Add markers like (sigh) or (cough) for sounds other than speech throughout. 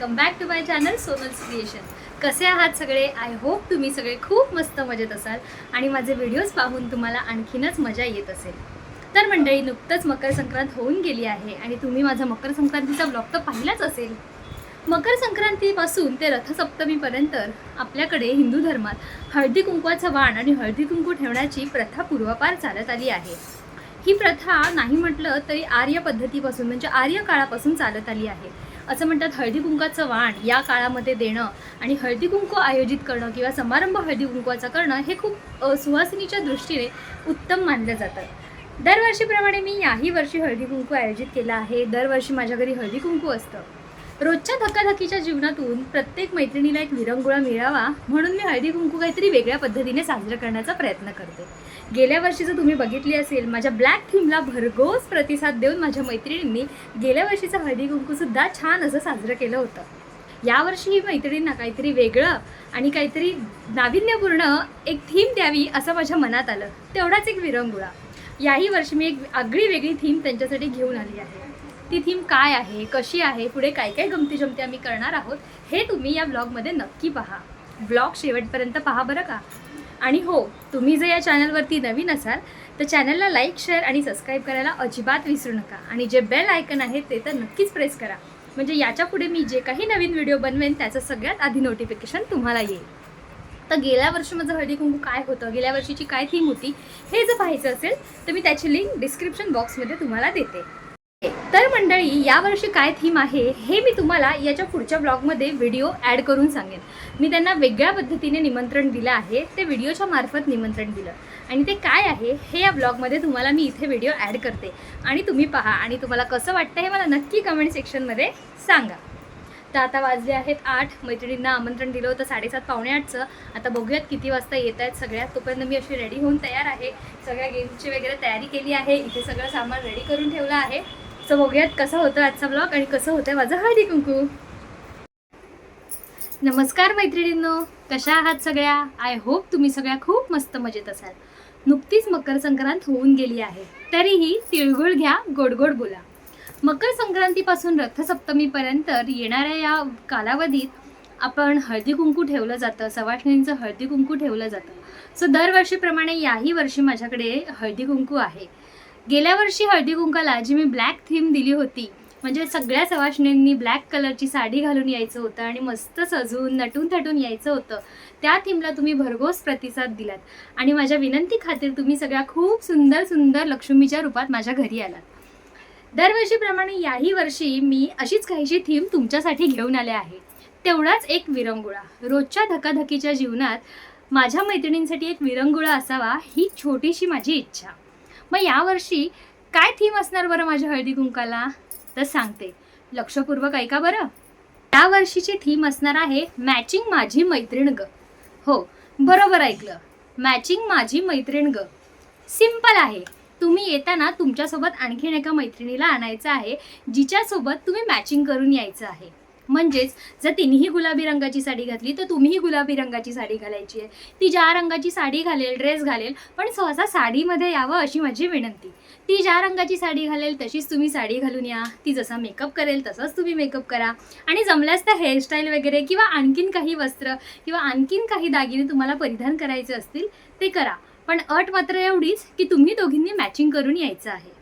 Welcome back to my channel Sonal's creation कसे आहात सगळे? आय होप तुम्ही सगळे खूप मस्त मजेत असाल आणि माझे व्हिडिओज पाहून तुम्हाला आणखीनच मजा येत असेल. तर मंडळी नुकतंच मकर संक्रांत होऊन गेली आहे आणि तुम्ही माझा मकर संक्रांतीचा ब्लॉग तर पाहिलाच असेल. मकर संक्रांतीपासून ते रथसप्तमीपर्यंत आपल्याकडे हिंदू धर्मात हळदी कुंकवाचा वाण आणि हळदी कुंकू ठेवण्याची प्रथा पूर्वापार चालत आली आहे. ही प्रथा नाही म्हटलं तरी आर्य पद्धतीपासून म्हणजे आर्य काळापासून चालत आली आहे. असं म्हणतात हळदी कुंकाचं वाण या काळामध्ये देणं आणि हळदी कुंकू आयोजित करणं किंवा समारंभ हळदी कुंकवाचा करणं हे खूप अ, सुवासिनीच्या दृष्टीने उत्तम मानलं जातं. दरवर्षीप्रमाणे मी याही वर्षी हळदी कुंकू आयोजित केला आहे. दरवर्षी माझ्या घरी हळदी कुंकू असतं. रोजच्या धकाधकीच्या जीवनातून प्रत्येक मैत्रिणीला एक विरंगुळा मिळावा म्हणून मी हळदी कुंकू काहीतरी वेगळ्या पद्धतीने साजरं करण्याचा प्रयत्न करते. गेल्या वर्षी जर तुम्ही बघितली असेल माझ्या ब्लॅक थीमला भरघोस प्रतिसाद देऊन माझ्या मैत्रिणींनी गेल्या वर्षीचं हळदी कुंकूसुद्धा छान असं साजरं केलं होतं. यावर्षी ही मैत्रिणींना काहीतरी वेगळं आणि काहीतरी नाविन्यपूर्ण एक थीम द्यावी असं माझ्या मनात आलं. तेवढाच एक विरंगुळा. याही वर्षी मी एक आगळी वेगळी थीम त्यांच्यासाठी घेऊन आली आहे. ती थीम काय आहे कशी आहे पुढे काय काय गमती जमती आम्ही करणार आहोत हे तुम्ही या ब्लॉगमध्ये नक्की पहा. ब्लॉग शेवटपर्यंत पहा बरं का? आणि हो तुम्ही जर या चॅनलवरती नवीन असाल तर चॅनलला लाईक शेअर आणि सबस्क्राईब करायला अजिबात विसरू नका. आणि जे बेल आयकन आहे ते तर नक्कीच प्रेस करा. म्हणजे याच्यापुढे मी जे काही नवीन व्हिडिओ बनवेन त्याचं सगळ्यात आधी नोटिफिकेशन तुम्हाला येईल. तर गेल्या वर्षी माझं हळदी कुंकू काय होतं गेल्या वर्षीची काय थीम होती हे जर पाहायचं असेल तर मी त्याची लिंक डिस्क्रिप्शन बॉक्समध्ये तुम्हाला देते. तर मंडळी यावर्षी काय थीम आहे हे मी तुम्हाला याच्या पुढच्या ब्लॉगमध्ये व्हिडिओ ॲड करून सांगेन. मी त्यांना वेगळ्या पद्धतीने निमंत्रण दिलं आहे ते व्हिडिओच्या मार्फत निमंत्रण दिलं. आणि ते काय आहे हे या ब्लॉगमध्ये तुम्हाला मी इथे व्हिडिओ ॲड करते. आणि तुम्ही पहा आणि तुम्हाला कसं वाटतं हे मला नक्की कमेंट सेक्शनमध्ये सांगा. तर आता वाजले आहेत आठ मैत्रिणींना आमंत्रण दिलं होतं साडेसात पावणे आठचं. आता बघूयात किती वाजता येत आहेत सगळ्यात तोपर्यंत मी अशी रेडी होऊन तयार आहे. सगळ्या गेमची वगैरे तयारी केली आहे. इथे सगळं सामान रेडी करून ठेवलं आहे. सो बघूयात कसं होतं आजचा ब्लॉग आणि कसं होतं माझं हळदी कुंकू. नमस्कार मैत्रिणींनो कशा आहात सगळ्या? आय होप तुम्ही सगळ्या खूप मस्त मजेत असाल. नुकतीच मकर संक्रांत होऊन गेली आहे. तरीही तिळगुळ घ्या गोड गोड बोला. मकर संक्रांतीपासून रथसप्तमीपर्यंत येणाऱ्या या कालावधीत आपण हळदी कुंकू ठेवलं जातं सवाष्णींचं हळदी कुंकू ठेवलं जातं. सो दरवर्षीप्रमाणे याही वर्षी माझ्याकडे हळदी कुंकू आहे. गेल्या वर्षी हळदी कुंकाला जी मी ब्लॅक थीम दिली होती म्हणजे सगळ्या सवाशिणींनी ब्लॅक कलरची साडी घालून यायचं होतं आणि मस्त सजून नटून थटून यायचं होतं. त्या थीमला तुम्ही भरघोस प्रतिसाद दिलात. आणि माझ्या विनंती खातीर तुम्ही सगळ्या खूप सुंदर सुंदर लक्ष्मीच्या रूपात माझ्या घरी आलात. दरवर्षीप्रमाणे याही वर्षी मी अशीच काहीशी थीम तुमच्यासाठी घेऊन आले आहे. तेवढाच एक विरंगुळा. रोजच्या धकाधकीच्या जीवनात माझ्या मैत्रिणींसाठी एक विरंगुळा असावा ही छोटीशी माझी इच्छा. मग यावर्षी काय थीम असणार बरं माझ्या हळदी कुंकाला? तर सांगते. लक्षपूर्वक ऐका बरं. त्या वर्षीची थीम असणार आहे मॅचिंग माझी मैत्रीण ग. हो बरोबर ऐकलं. मॅचिंग माझी मैत्रीण ग. सिंपल आहे. तुम्ही येताना तुमच्यासोबत आणखीन एका मैत्रिणीला आणायचं आहे जिच्यासोबत तुम्ही मॅचिंग करून यायचं आहे. म्हणजेच जर तिनेही गुलाबी रंगाची साडी घातली तर तुम्हीही गुलाबी रंगाची साडी घालायची आहे. ती ज्या रंगाची साडी घालेल ड्रेस घालेल पण सहसा साडीमध्ये यावं अशी माझी विनंती. ती ज्या रंगाची साडी घालेल तशीच तुम्ही साडी घालून या. ती जसा मेकअप करेल तसंच तुम्ही मेकअप करा. आणि जमल्यास तर हेअरस्टाईल वगैरे किंवा आणखीन काही वस्त्र किंवा आणखीन काही दागिने तुम्हाला परिधान करायचे असतील ते करा. पण अट मात्र एवढीच की तुम्ही दोघींनी मॅचिंग करून यायचं आहे.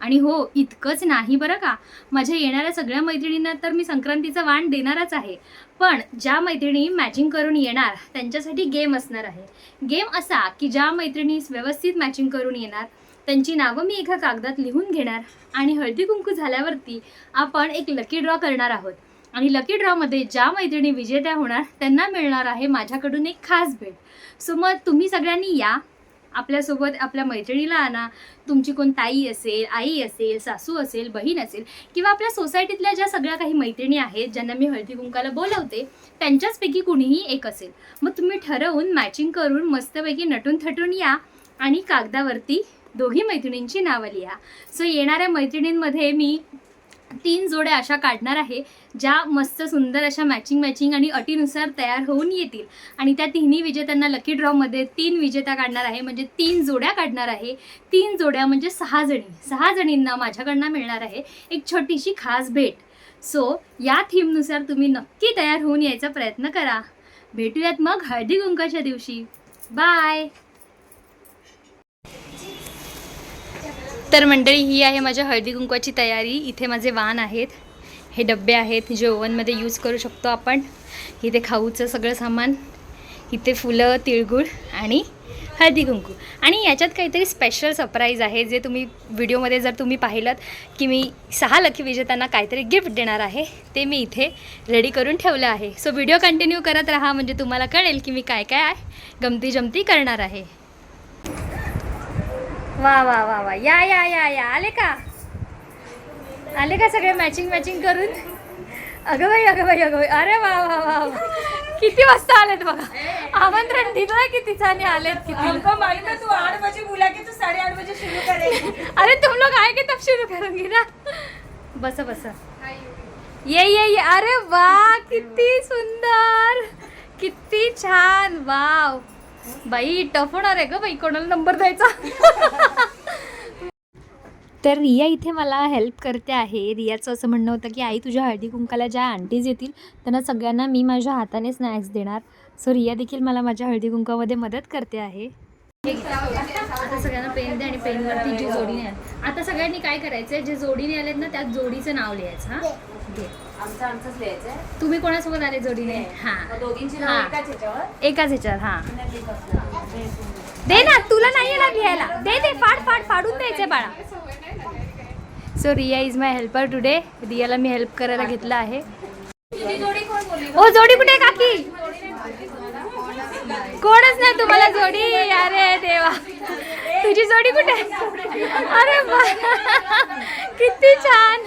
आणि हो इतकंच नाही बरं का? माझ्या येणाऱ्या सगळ्या मैत्रिणींना तर मी संक्रांतीचं वाण देणारच आहे. पण ज्या मैत्रिणी मॅचिंग करून येणार त्यांच्यासाठी गेम असणार आहे. गेम असा की ज्या मैत्रिणी व्यवस्थित मॅचिंग करून येणार त्यांची नावं मी एका कागदात लिहून घेणार आणि हळदी कुंकू झाल्यावरती आपण एक लकी ड्रॉ करणार आहोत. आणि लकी ड्रॉमध्ये ज्या मैत्रिणी विजेत्या होणार त्यांना मिळणार आहे माझ्याकडून एक खास भेट. सो मग तुम्ही सगळ्यांनी या आपल्यासोबत आपल्या मैत्रिणीला आणा. तुमची कोण ताई असेल आई असेल सासू असेल बहीण असेल किंवा आपल्या सोसायटीतल्या ज्या सगळ्या काही मैत्रिणी आहेत ज्यांना मी हळदी कुंकाला बोलवते त्यांच्याचपैकी कुणीही एक असेल. मग तुम्ही ठरवून मॅचिंग करून मस्तपैकी नटून थटून या आणि कागदावरती दोघी मैत्रिणींची नावं लिहा. सो येणाऱ्या मैत्रिणींमध्ये मी तीन जोड्या अशा काढणार आहे ज्या मस्त सुंदर अशा मॅचिंग मॅचिंग आणि अटीनुसार तयार होऊन येतील. आणि त्या तिन्ही विजेत्यांना लकी ड्रॉमध्ये तीन विजेत्या काढणार आहे म्हणजे तीन जोड्या काढणार आहे. तीन जोड्या म्हणजे सहा जणी. सहा जणींना माझ्याकडनं मिळणार आहे एक छोटीशी खास भेट. सो या थीमनुसार तुम्ही नक्की तयार होऊन यायचा प्रयत्न करा. भेटूयात मग हळदी कुंकाच्या दिवशी. बाय तर मंडळी ही आहे माझ्या हळदी कुंकवाची तयारी. इथे माझे वाण आहेत. हे डबे आहेत. जे ओव्हनमध्ये यूज करू शकतो आपण. इथे खाऊचं सगळं सामान. इथे फुलं तिळगुळ आणि हळदी कुंकू. आणि याच्यात काहीतरी स्पेशल सरप्राईज आहे जे तुम्ही व्हिडिओमध्ये जर तुम्ही पाहिलं की मी सहा लकी विजेत्यांना काहीतरी गिफ्ट देणार आहे ते मी इथे रेडी करून ठेवलं आहे. सो व्हिडिओ कंटिन्यू करत राहा म्हणजे तुम्हाला कळेल की मी काय काय आहे गमती जमती करणार आहे. वा वा वा वा. या या या या. आले का? आले का सगळे मॅचिंग मॅचिंग करून? अगं बाई अगं बाई अगं बाई. अरे वा वा वा वा. किती वाजता आलेत बघा. आमंत्रण दिलं किती छान आलेत किती? हमको मालूम है तू आठ बजे बोला कि तू साढ़े आठ बजे शुरू करेगी अरे तुम लोग आएंगे तब शुरू करूंगी ना? बस बस. ये ये ये. अरे वा किती सुंदर. किती छान. वाव. बाई टफ होणार आहे ग बाई कोणाला नंबर द्यायचा? तर रिया इथे मला हेल्प करते आहे. रियाचं असं म्हणणं होतं की आई तुझ्या हळदी कुंकाला ज्या आंटीज येतील त्यांना सगळ्यांना मी माझ्या हाताने स्नॅक्स देणार. सो रिया देखील मला माझ्या हळदी कुंकामध्ये मदत करते आहे. आता सगळ्यांना पेन दे आणि पेनवरती जी जोडीने आता सगळ्यांनी काय करायचंय? जे जोडीने आलेत ना त्यात जोडीचं नाव लिहायचं हा? घे आमचं आमचंच लिहायचंय. तुम्ही कोणासोबत आले जोडीने? हा. दोघींची हा. एकाच ह्याच्यावर. एकाच ह्याच्यावर हा. दे ना तुला नाही येणार लिहायला. दे दे फाड फाड फाडून द्यायचंय बाळा. So Riya is my helper today रियाला मी हेल्प करायला घेतलं आहे. ओ जोडी कुठे आहे काकी? कोणच नाही तुम्हाला जोडी. अरे देवा. तुझी जोडी कुठे आहे? अरे वा. किती छान.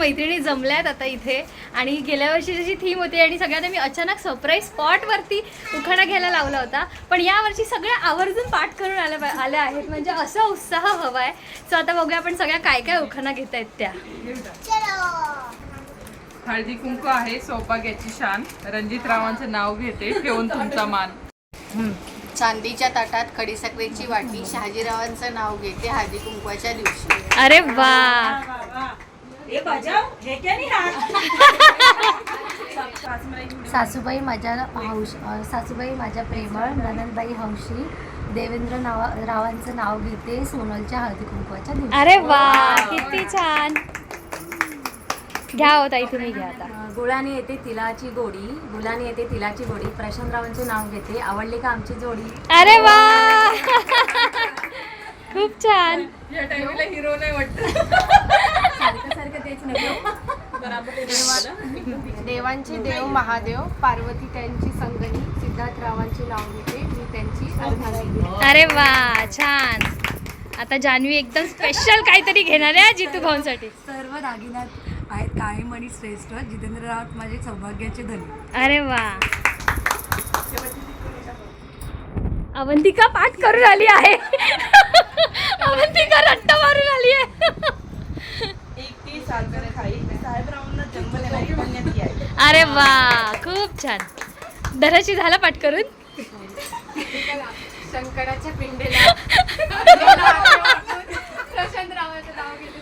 मैत्रिणी जमल्यात आता इथे. आणि गेल्या वर्षी जशी थीम होती आणि सगळ्यांना मी अचानक सरप्राईज स्पॉटवरती उखाणा घ्यायला लावला होता. पण यावर्षी सगळ्या आवर्जून पाठ करून आल्या आल्या आहेत. म्हणजे असा उत्साह हवा आहे. सो आता बघूया आपण सगळ्या काय काय उखाणा घेत आहेत त्या. हळदी कुंकू आहे सौभाग्याची शान. रणजित रावांचं नाव घेते ठेवून तुमचा मान. चांदीच्या ताटात खडीसाखरेची वाटी. शहाजीरावांचं नाव घेते हळदी कुंकवाच्या दिवशी. अरे वा. ये बजाव हे क्या नहीं हाथ सासूबाई माझ्या हौश सासूबाई माझ्या प्रेमळ ननंदबाई हौशी देवेंद्र नावा रावांचं नाव घेते सोनलच्या हळदी कुंकवाच्या दिवशी. अरे वा किती छान. घ्या होता इथे मी घ्या आता. गुळाने येते तिलाची गोडी गुलाने येते तिलाची गोडी. प्रशांतरावांचे नाव घेते आवडली का आमची जोडी? अरे वा! खूप छान. या टाइमला हिरो नाही वाटत सारखं सारखं तेच नको देवांचे देव महादेव पार्वती त्यांची संगणी सिद्धार्थरावांचे नाव घेते मी त्यांची अरे वा छान. आता जान्हवी एकदम स्पेशल काहीतरी घेणार आहे जितू भाऊंसाठी. सर्व दागिन्यात आहेत काळीमणी श्रेष्ठ. जितेंद्र राऊत माझे सौभाग्याचे धनी. अरे वा. अवंतिका पाठ करून आली आहे. अवंतिका रट्टा मारून आली आहे एक तीस साल करे खाई साहेबरावांना जन्म लेना ही पुण्यात आहे अरे वा खूप छान. धराशी झाला पाठ करून? शंकराच्या पिंडीला. (laughs) प्रशांत रावाचं नाव घेते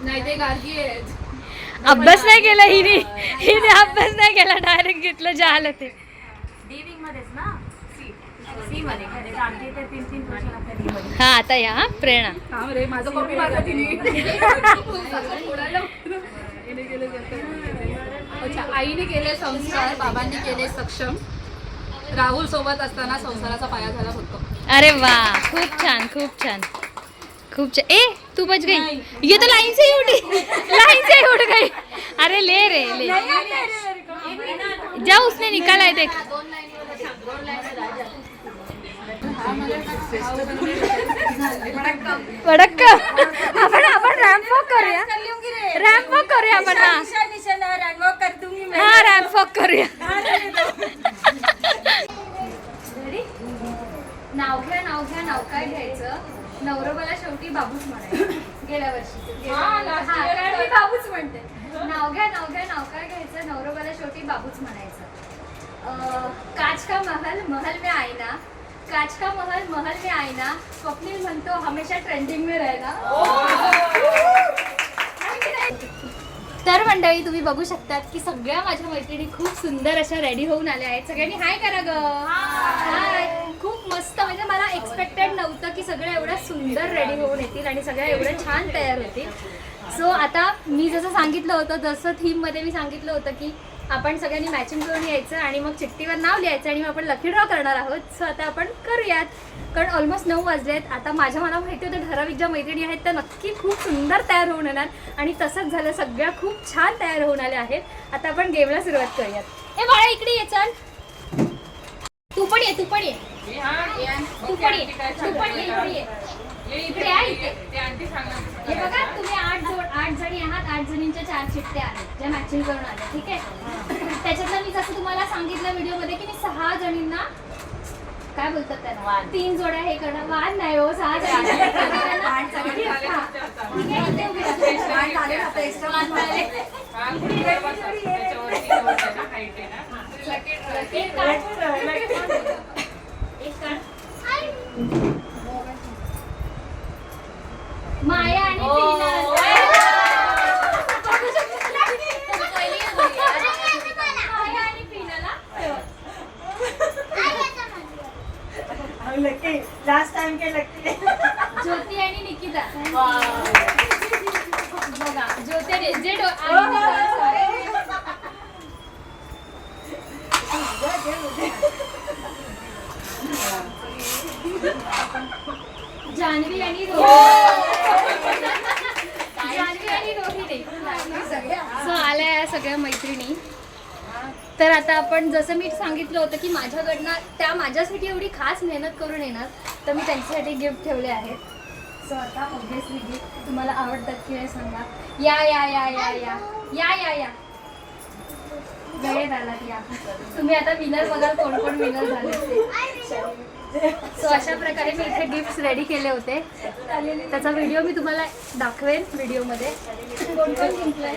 नाही ते गार्गी आहेत. अभ्यास नाही केला हिने. हिने अभ्यास नाही केला डायरेक्ट घेतलं जे आलं ते हा आता या हा प्रेरणा. आईने केले संस्कार बाबांनी केले सक्षम. राहुल सोबत असताना संसाराचा पाया झाला फक्त. अरे वा खूप छान खूप छान. खूप छान ए तू बच गई. ये तो लाइन से ही उठी लाइन से ही उठ गई. अरे ले रे ले. जा उसने निकाला है देख. वडक्का आपण आपण रॅम्प वॉक करूया रॅम्प वॉक करूया आपण हा निशा वॉक कर हा रॅम्प वॉक करूया नाव घ्या नाव घ्या नाव काय घ्यायचं? नवरोबाला शेवटी बाबूच म्हणायचं. गेल्या वर्षी मी बाबूच म्हणते नाव घ्या नाव घ्या नाव काय घ्यायचं नवरोबाला शेवटी बाबूच म्हणायचं काच का महल महल में आईना. काच का महल महल में आईना स्वप्नील म्हणतो हमेशा ट्रेंडिंग में रहना तर मंडळी तुम्ही बघू शकतात की सगळ्या माझ्या मैत्रिणी खूप सुंदर अशा रेडी होऊन आल्या आहेत. सगळ्यांनी हाय करा ग. हाय खूप मस्त म्हणजे मला एक्सपेक्टेड नव्हतं की सगळ्या एवढ्या सुंदर रेडी होऊन येतील आणि सगळ्या एवढ्या छान तयार होतील. सो आता मी जसं सांगितलं होतं जसं थीममध्ये मी सांगितलं होतं की आपण सगळ्यांनी मॅचिंग करून यायचं आणि मग चिठ्ठीवर नाव लिहायचं आणि मग आपण लकी ड्रॉ करणार आहोत. सो आता आपण करूयात. कारण ऑलमोस्ट नऊ वाजले आहेत. आता माझ्या मला माहिती होतं ठराविक ज्या मैत्रिणी आहेत त्या नक्की खूप सुंदर तयार होऊन येणार. आणि तसंच झालं सगळ्या खूप छान तयार होऊन आल्या आहेत. आता आपण गेमला सुरुवात करूयात. ए बाळा इकडे ये चल. तू पण ये तू पण ये. तू पण ये तू पण ये इकडे ये. इकडे आहे. हे बघा तुम्ही आठ जणी आहात आठ जणींच्या चार चिठ्ठ्या आहेत ज्या मॅचिंग करून आल्या ठीक आहे? त्याच्यातलं मी जसं तुम्हाला सांगितलं व्हिडिओमध्ये की मी सहा जणींना काय बोलतात त्याला? तीन जोड्या हे करणं वाद नाही हो सहा हा. माया आणि माया आणि पीनाला लास्ट टाइम के लगते ज्योती आणि निकिता. बघा ज्योती आणि जे डो- आणि निकिता. जान्हवी आणि रोहिणी. जान्हवी आणि रोहिणी. सो आल्या या सगळ्या मैत्रिणी. तर आता आपण जसं मी सांगितलं होतं की माझ्याकडनं त्या माझ्यासाठी एवढी खास मेहनत करून येणार तर मी त्यांच्यासाठी गिफ्ट ठेवले आहेत. सो आता ऑब्व्हियसली गिफ्ट तुम्हाला आवडतात की नाही सांगा. या या या या या. या या या. वेळेत आलात या. तुम्ही आता विनर बघाल कोण कोण विनर झाले? सो अशा प्रकारे मी इथे गिफ्ट रेडी केले होते. त्याचा व्हिडिओ मी तुम्हाला दाखवेन व्हिडिओमध्ये कोण कोण जिंकलंय?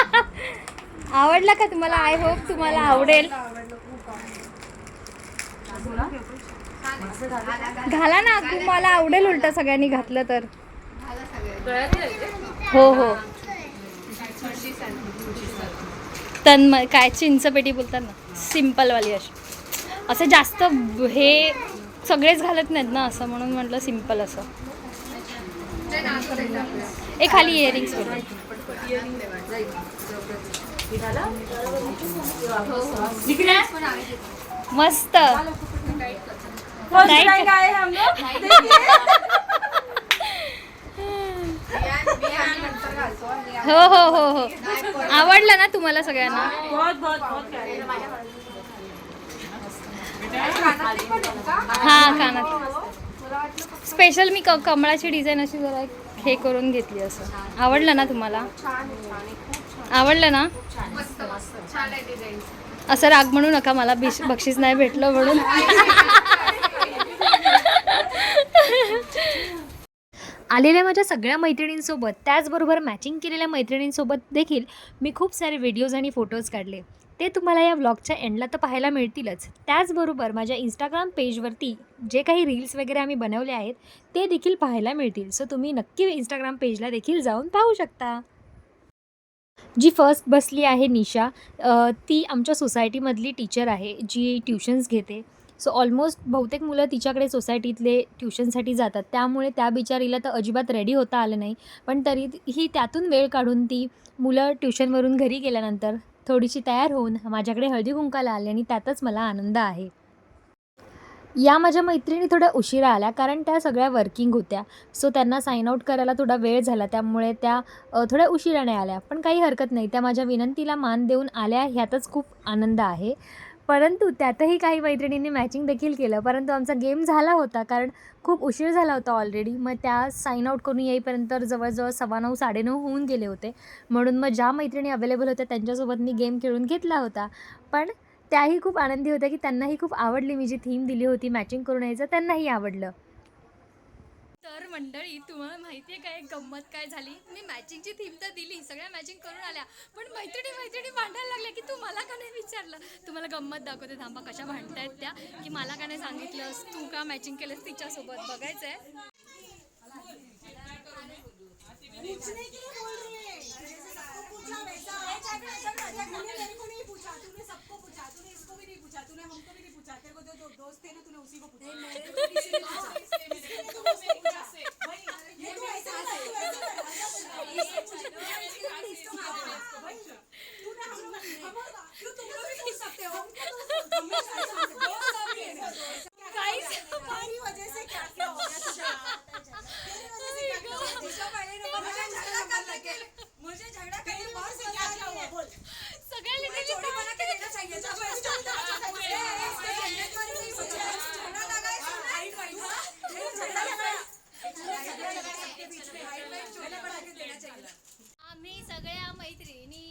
आवडला का तुम्हाला? आय होप तुम्हाला आवडेल. घाला ना तुम्हाला आवडेल उलट सगळ्यांनी घातलं तर. हो हो. तन काय चिंचपेटी बोलतात ना सिम्पलवाली अशी. असं जास्त हे सगळेच घालत नाहीत ना असं म्हणून म्हटलं सिंपल असं. ए खाली इयरिंग्स मस्त. हो हो हो हो आवडलं ना तुम्हाला सगळ्यांना? हा कानात. स्पेशल मी कमळाची डिझाईन अशी जरा एक हे करून घेतली असं. आवडलं ना तुम्हाला? आवडलं ना? मस्त मस्त असं राग म्हणू नका मला बिश बक्षीस नाही भेटलं म्हणून. आलेल्या माझ्या सगळ्या मैत्रिणींसोबत त्याचबरोबर मॅचिंग केलेल्या मैत्रिणींसोबत देखील मी खूप सारे व्हिडिओज आणि फोटोज काढले. ते तुम्हाला या व्लॉगच्या एंडला तर पाहायला मिळतीलच. त्याचबरोबर माझ्या इंस्टाग्राम पेजवरती जे काही रील्स वगैरे आम्ही बनवले आहेत ते देखील पाहायला मिळतील. सो तुम्ही नक्की इंस्टाग्राम पेजला देखील जाऊन पाहू शकता. जी फर्स्ट बसली आहे निशा ती आमच्या सोसायटीमधली टीचर आहे जी ट्युशन्स घेते. सो ऑलमोस्ट बहुतेक मुलं तिच्याकडे सोसायटीतले ट्युशनसाठी जातात. त्यामुळे त्या बिचारीला तर अजिबात रेडी होता आलं नाही. पण तरी ही त्यातून वेळ काढून ती मुलं ट्युशनवरून घरी गेल्यानंतर थोडीशी तयार होऊन माझ्याकडे हळदी कुंकाला आली आणि त्यातच मला आनंद आहे. या माझ्या मैत्रिणी थोड्या उशिरा आल्या कारण त्या सगळ्या वर्किंग होत्या. सो त्यांना साईन आऊट करायला थोडा वेळ झाला त्यामुळे त्या थोड्या उशिराने आल्या. पण काही हरकत नाही त्या माझ्या विनंतीला मान देऊन आल्या ह्यातच खूप आनंद आहे. परंतु त्यातही काही मैत्रिणींनी मॅचिंग देखील केलं परंतु आमचा गेम झाला होता कारण खूप उशीर झाला होता ऑलरेडी मग त्या साईन आऊट करून येईपर्यंत जवळजवळ सव्वा नऊ साडेनऊ होऊन गेले होते. म्हणून मग ज्या मैत्रिणी अवेलेबल होत्या त्यांच्यासोबत मी गेम खेळून घेतला होता. पण त्याही खूप आनंदी होत्या की त्यांनाही खूप आवडली मी जी थीम दिली होती मॅचिंग करून यायचं त्यांनाही आवडलं. तर मंडळी तुम्हाला माहिती आहे काय गंमत काय झाली? मी मॅचिंगची थीम तर दिली सगळ्या मॅचिंग करून आल्या. पण मैत्रिणी मैत्रिणी भांडायला लागल्या की तू मला का नाही विचारलं? तुम्हाला गंमत दाखवते थांबा कशा भांडतायत त्या? की मला का नाही सांगितलंस? तू का मॅचिंग केलंस तिच्यासोबत? बघायचं आहे तूने सबको पूछा तूने इसको भी नहीं पूछा तूने हमको भी नहीं पूछा तेरे को जो दोस्त थे ना तूने उसी को पूछा मेरे को किसी ने पूछा इसने तो मुझसे पूछा भाई ये तो ऐसा है तू ऐसा कर इसको पूछा इसको पूछा भाई तूने हम लोग हम क्यों तुम लोग भी पूछ सकते हो हमको तो हमेशा ऐसा होता है। दोस्त का भी है गाइस हमारी वजह से क्या क्या हो गया तुझे तेरी वजह से क्या क्या हो गया जिसको पहले नंबर मुझे झगड़ा करने के मुझे झगड़ा करने के बाद से क्या क्या हुआ बोल सगळ्या जोड़ी बना के देना चाहिए था तो इसको भी देना चाहिए ए, इसके झंडे पर नहीं बचा झगड़ा लगा है हाइट वाइट ये झगड़ा लगा झगड़ा लगा सबके बीच में हाइट वाइट जोड़ी बना के देना चाहिए आम्ही सगळ्या मैत्रिणी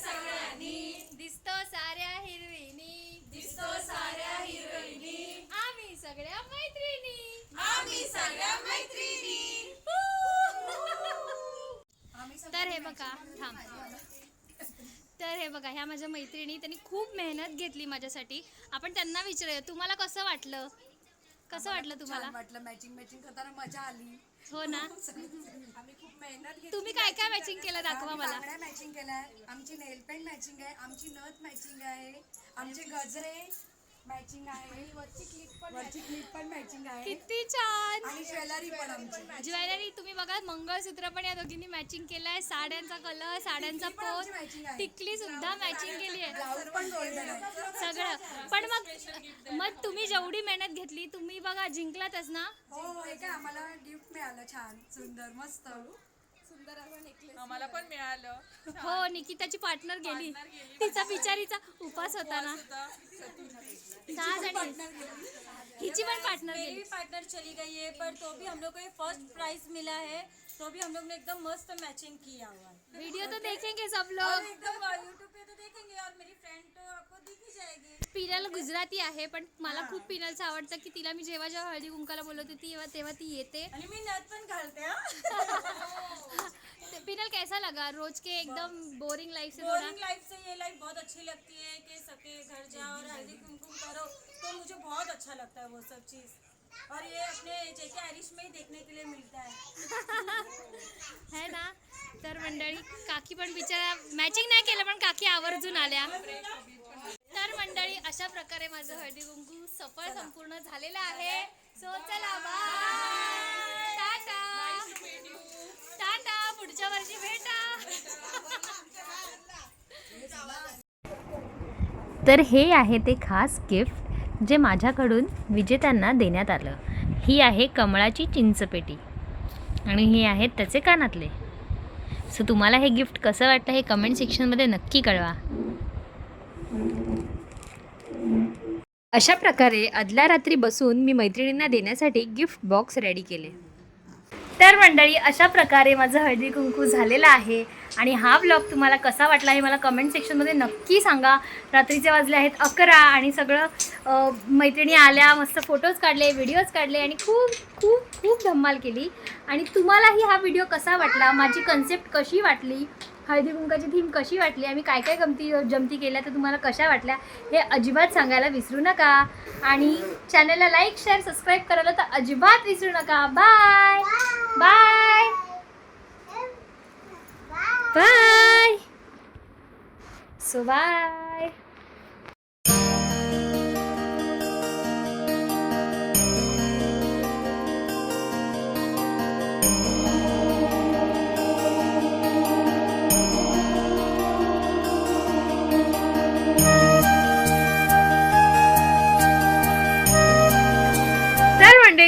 सगळ्यांनी दिसतो साऱ्या हिरविनी. दिसतो साऱ्या हिरविनी. आम्ही सगळ्या मैत्रिणी. आम्ही सगळ्या मैत्रिणी. तर हे बघा थांब. तर हे बघा ह्या माझ्या मैत्रिणी त्यांनी खूप मेहनत घेतली माझ्यासाठी. आपण त्यांना विचारूया तुम्हाला कसं वाटलं? कसं वाटलं तुम्हाला? वाटलं मॅचिंग मॅचिंग करताना मजा आली. हो ना? (laughs) आम्ही खूप मेहनत घेतली तुम्ही काय काय मॅचिंग केलं? दाखवा आम्ही मला. बांगड्या मॅचिंग केलाय आमची नेल पेंट मॅचिंग आहे आमची नथ मॅचिंग आहे आमचे गजरे मॅचिंग आहे. वरची क्लिप पण वरची क्लिप पण मॅचिंग आहे. किती छान. आणि ज्वेलरी पण आमची. ज्वेलरी तुम्ही बघा मंगळसूत्र पण या दोघींनी मॅचिंग केलंय. साड्यांचा कलर साड्यांचा टिकली पण आमची पोत matching आहे. टिकली सुद्धा मॅचिंग केली आहे. ब्लाऊज पण गोल्डन आहे. सगळं. पण मग मग तुम्ही जेवढी मेहनत घेतली तुम्ही बघा जिंकलातच ना? हो हे काय आम्हाला गिफ्ट मिळालं छान. सुंदर मस्त. आम्हाला पण मिळालं. हो निकिताची पार्टनर गेली. तिचा बिचारीचा उपास होता ना. सहा जणी हिची पण पार्टनर मेरी गेली. भी पार्टनर चली गई है पर तो भी हम लोग को ये फर्स्ट प्राइज मिला है। तो भी हम लोग ने एकदम मस्त मैचिंग किया हुआ है। वीडियो तो देखेंगे सब और लोग। एकदम यूट्यूब पे तो देखेंगे और मेरी फ्रेंड तो आपको दिख ही जाएगी। पिनल गुजराती आहे पण मला खूप पिनलचं आवडतं की तिला मी जेव्हा जेव्हा हळदी कुंकाला बोलवते तेव्हा तेव्हा ती येते. आणि मी नथ पण घालते हा. (laughs) (laughs) पिनल कैसा लगा? रोज के एकदम बोरिंग लाइफ से बोरिंग लाइफ से ये लाइफ बहुत अच्छी लगती है कि सबके घर जाओ और हल्दी कुमकुम करो। तो मुझे बहुत अच्छा लगता है वो सब चीज़। और ये अपने जेके आयरिश में ही देखने के लिए मिलता है। (laughs) है ना? तर मंडळी काकी पण बिचारा मॅचिंग नाही केलं पण काकी आवर्जून आल्या. तर मंडळी अशा प्रकारे माझं हळदी कुंकू सफळ संपूर्ण झालेलं आहे. सो चला बाय टाटा टाटा पुढच्या वर्षी भेटा. तर हे आहे ते खास गिफ्ट जे माझ्याकडून विजेत्यांना देण्यात आलं. ही आहे कमळाची चिंचपेटी. आणि हे आहेत त्याचे कानातले. सो तुम्हाला हे गिफ्ट कसं वाटतं हे कमेंट सेक्शनमध्ये नक्की कळवा. अशा प्रकारे आदल्या रात्री बसून मी मैत्रिणींना देण्यासाठी गिफ्ट बॉक्स रेडी केले. तर मंडळी अशा प्रकारे माझं हळदी कुंकू झालेलं आहे. आणि हा ब्लॉग तुम्हाला कसा वाटला हे मला कमेंट सेक्शनमध्ये नक्की सांगा. रात्रीचे वाजले आहेत अकरा आणि सगळं मैत्रिणी आल्या मस्त फोटोज काढले व्हिडिओज काढले आणि खूप खूप खूप धम्माल केली. आणि तुम्हालाही हा व्हिडिओ कसा वाटला? माझी कन्सेप्ट कशी वाटली? हळदी कुंकाची थीम कशी वाटली? आम्ही काय काय गमती जमती केल्या तर तुम्हाला कशा वाटल्या हे अजिबात सांगायला विसरू नका. आणि चॅनलला लाईक शेअर सबस्क्राईब करायला तर अजिबात विसरू नका. Bye bye bye so bye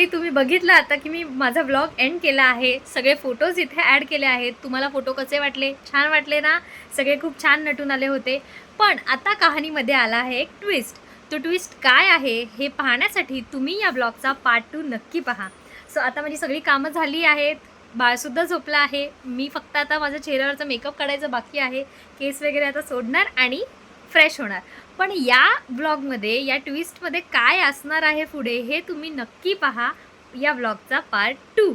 मंडळी तुम्ही बघितलं आता की मी माझा ब्लॉग एंड केला आहे. सगळे फोटोज इथे ॲड केले आहेत. तुम्हाला फोटो कसे वाटले? छान वाटले ना? सगळे खूप छान नटून आले होते. पण आता कहाणीमध्ये आला आहे एक ट्विस्ट तो ट्विस्ट काय आहे हे पाहण्यासाठी तुम्ही या ब्लॉगचा पार्ट टू नक्की पहा. सो आता माझी सगळी कामं झाली आहेत. बाळसुद्धा झोपला आहे. मी फक्त आता माझ्या चेहऱ्यावरचा मेकअप काढायचं बाकी आहे. केस वगैरे आता सोडणार आणि फ्रेश होणार. पण या ब्लॉगमध्ये या ट्विस्टमध्ये काय असणार आहे पुढे हे तुम्ही नक्की पहा या ब्लॉगचा पार्ट टू